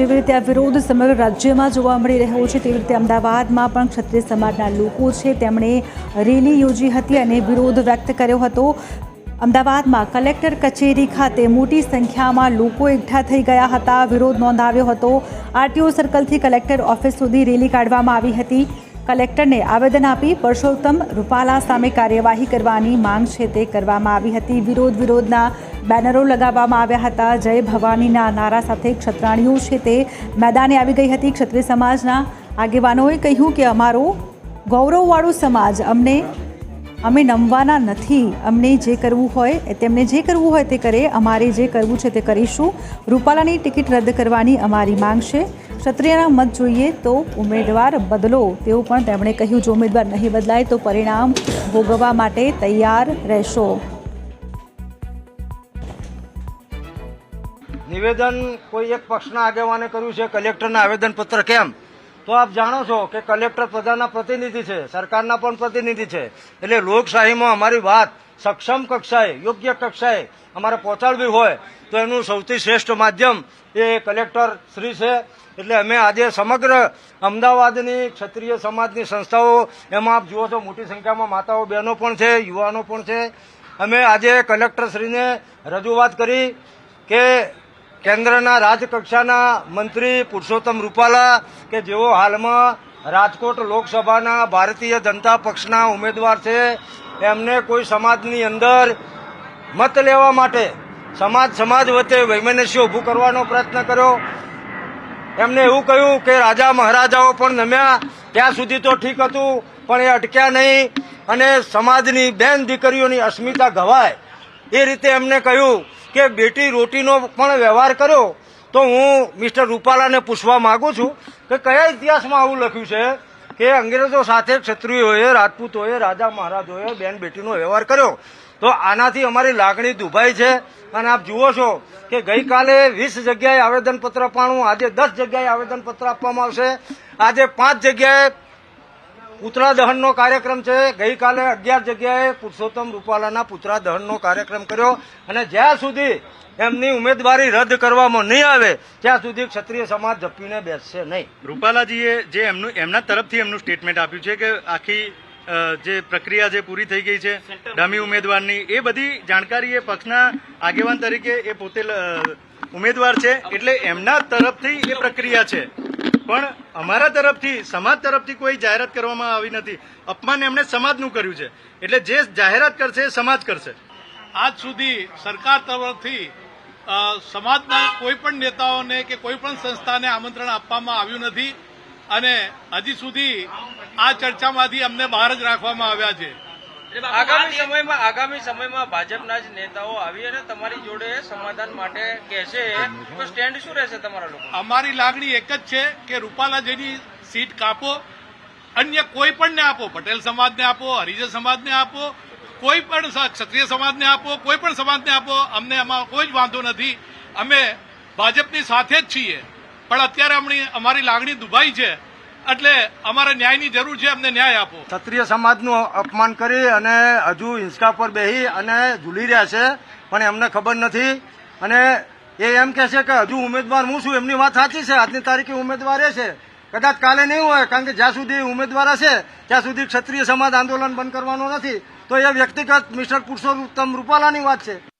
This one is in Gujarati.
જેવી રીતે આ વિરોધ સમગ્ર રાજ્યમાં જોવા મળી રહ્યો છે, તેવી રીતે અમદાવાદમાં પણ ક્ષત્રિય સમાજના લોકો છે, તેમણે રેલી યોજી હતી અને વિરોધ વ્યક્ત કર્યો હતો. અમદાવાદમાં કલેક્ટર કચેરી ખાતે મોટી સંખ્યામાં લોકો એકઠા થઈ ગયા હતા. વિરોધ નોંધાવ્યો હતો. આરટીઓ સર્કલથી કલેક્ટર ઓફિસ સુધી રેલી કાઢવામાં આવી હતી. કલેક્ટરને આવેદન આપી પરસોત્તમ રૂપાલા સામે કાર્યવાહી કરવાની માંગ છે તે કરવામાં આવી હતી. વિરોધ વિરોધના બેનરો લગાવવામાં આવ્યા હતા. જય ભવાનીના નારા સાથે ક્ષત્રાણીઓ છે તે મેદાને આવી ગઈ હતી. ક્ષત્રિય સમાજના આગેવાનોએ કહ્યું કે અમારો ગૌરવવાળો સમાજ અમને, અમે નમવાના નથી. અમને જે કરવું હોય, એ તેમને જે કરવું હોય તે કરે. અમારે જે કરવું છે તે કરીશું. રૂપાલાની ટિકિટ રદ કરવાની અમારી માંગ છે. ક્ષત્રિયના મત જોઈએ તો ઉમેદવાર બદલો. તેવું પણ તેમણે કહ્યું, જો ઉમેદવાર નહીં બદલાય તો પરિણામ ભોગવવા માટે તૈયાર રહેશો. નિવેદન કોઈ એક પક્ષના આગેવાને કર્યું છે, કલેક્ટરના આવેદનપત્ર કેમ? તો આપ જાણો છો કે કલેક્ટર પ્રજાના પ્રતિનિધિ છે, સરકારના પણ પ્રતિનિધિ છે. એટલે લોકશાહીમાં અમારી વાત સક્ષમ કક્ષાએ, યોગ્ય કક્ષાએ અમારે પહોંચાડવી હોય તો એનું સૌથી શ્રેષ્ઠ માધ્યમ એ કલેક્ટર શ્રી છે. એટલે અમે આજે સમગ્ર અમદાવાદની ક્ષત્રિય સમાજની સંસ્થાઓ, એમાં આપ જુઓ છો મોટી સંખ્યામાં માતાઓ, બહેનો પણ છે, યુવાનો પણ છે. અમે આજે કલેક્ટરશ્રીને રજૂઆત કરી કે કેન્દ્રના રાજકક્ષાના મંત્રી પુરુષોત્તમ રૂપાલા કે જેઓ હાલમાં રાજકોટ લોકસભાના ભારતીય જનતા પક્ષના ઉમેદવાર છે, એમને કોઈ સમાજની અંદર મત લેવા માટે સમાજ સમાજ વચ્ચે વૈમનસ્ય ઊભું કરવાનો પ્રયત્ન કર્યો. એમને એવું કહ્યું કે રાજા મહારાજાઓ પણ નમ્યા, ત્યાં સુધી તો ઠીક હતું, પણ એ અટક્યા નહીં અને સમાજની બેન દીકરીઓની અસ્મિતા ગવાય. એ રીતે એમને કહ્યું કે બેટી રોટીનો પણ વ્યવહાર કર્યો, તો હું મિસ્ટર રૂપાલાને પૂછવા માંગુ છું કે કયા ઇતિહાસમાં આવું લખ્યું છે કે અંગ્રેજો સાથે ક્ષત્રિયોએ, રાજપૂતોએ, રાજા મહારાજોએ બેન બેટીનો વ્યવહાર કર્યો? તો આનાથી અમારી લાગણી દુભાઈ છે. અને આપ જુઓ છો કે ગઈકાલે વીસ જગ્યાએ આવેદનપત્ર અપાણું આજે દસ જગ્યાએ આવેદનપત્ર આપવામાં આવશે. આજે પાંચ જગ્યાએ પુતળા દહનનો કાર્યક્રમ છે. ગઈકાલે અગિયાર જગ્યાએ પુરુષોત્તમ રૂપાલાના પુતળા દહનનો કાર્યક્રમ કર્યો અને જ્યાં સુધી એમની ઉમેદવારી રદ કરવામાં નહીં આવે, ત્યાં સુધી ક્ષત્રિય સમાજ જપીને બેસશે નહીં. રૂપાલાજીએ જે એમનું, એમના તરફથી એમનું સ્ટેટમેન્ટ આપ્યું છે કે આખી જે પ્રક્રિયા જે પૂરી થઈ ગઈ છે, ડમી ઉમેદવારની, એ બધી જાણકારી એ પક્ષના આગેવાન તરીકે એ પોતે ઉમેદવાર છે. એટલે એમના તરફથી એ પ્રક્રિયા છે. પણ અમારા તરફથી, સમાજ તરફથી કોઈ જાહેરાત કરવામાં આવી નથી. અપમાન એમણે સમાજનું કર્યું છે. એટલે જે જાહેરાત કરશે, એ સમાજ કરશે. આજ સુધી સરકાર તરફથી સમાજના કોઈ પણ નેતાઓને કે કોઈ પણ સંસ્થાને આમંત્રણ આપવામાં આવ્યું નથી. અને હજી સુધી આ ચર્ચામાંથી અમને બહાર જ રાખવામાં આવ્યા છે. આગામી સમયમાં આગામી સમયમાં ભાજપના જ નેતાઓ આવી અને તમારી જોડે સમાધાન માટે કહેશે. તો સ્ટેન્ડ શું રહેશે તમારા લોકો? અમારી લાગણી એક જ છે કે રૂપાલાજીની સીટ કાપો અન્ય કોઈ પણ ને આપો પટેલ સમાજને આપો હરિજન સમાજને આપો કોઈ પણ ક્ષત્રિય સમાજને આપો કોઈ પણ સમાજને આપો અમને એમાં કોઈ જ વાંધો નથી. અમે ભાજપની સાથે જ છીએ. પણ અત્યારે અમારી લાગણી દુભાઈ છે. એટલે અમારે ન્યાયની જરૂર છે, અમને ન્યાય આપો. ક્ષત્રિય સમાજનું અપમાન કરી અને હજુ હિંસકા પર બેહી અને ઝૂલી રહ્યા છે, પણ એમને ખબર નથી. અને એ એમ કે છે કે હજુ ઉમેદવાર હું છું, એમની વાત સાચી છે. આજની તારીખે ઉમેદવાર છે. કદાચ કાલે નહીં હોય, કારણ કે જ્યાં સુધી ઉમેદવાર હશે, ત્યાં સુધી ક્ષત્રિય સમાજ આંદોલન બંધ કરવાનો નથી. તો એ વ્યક્તિગત મિસ્ટર પુરુષોત્તમ રૂપાલાની વાત છે.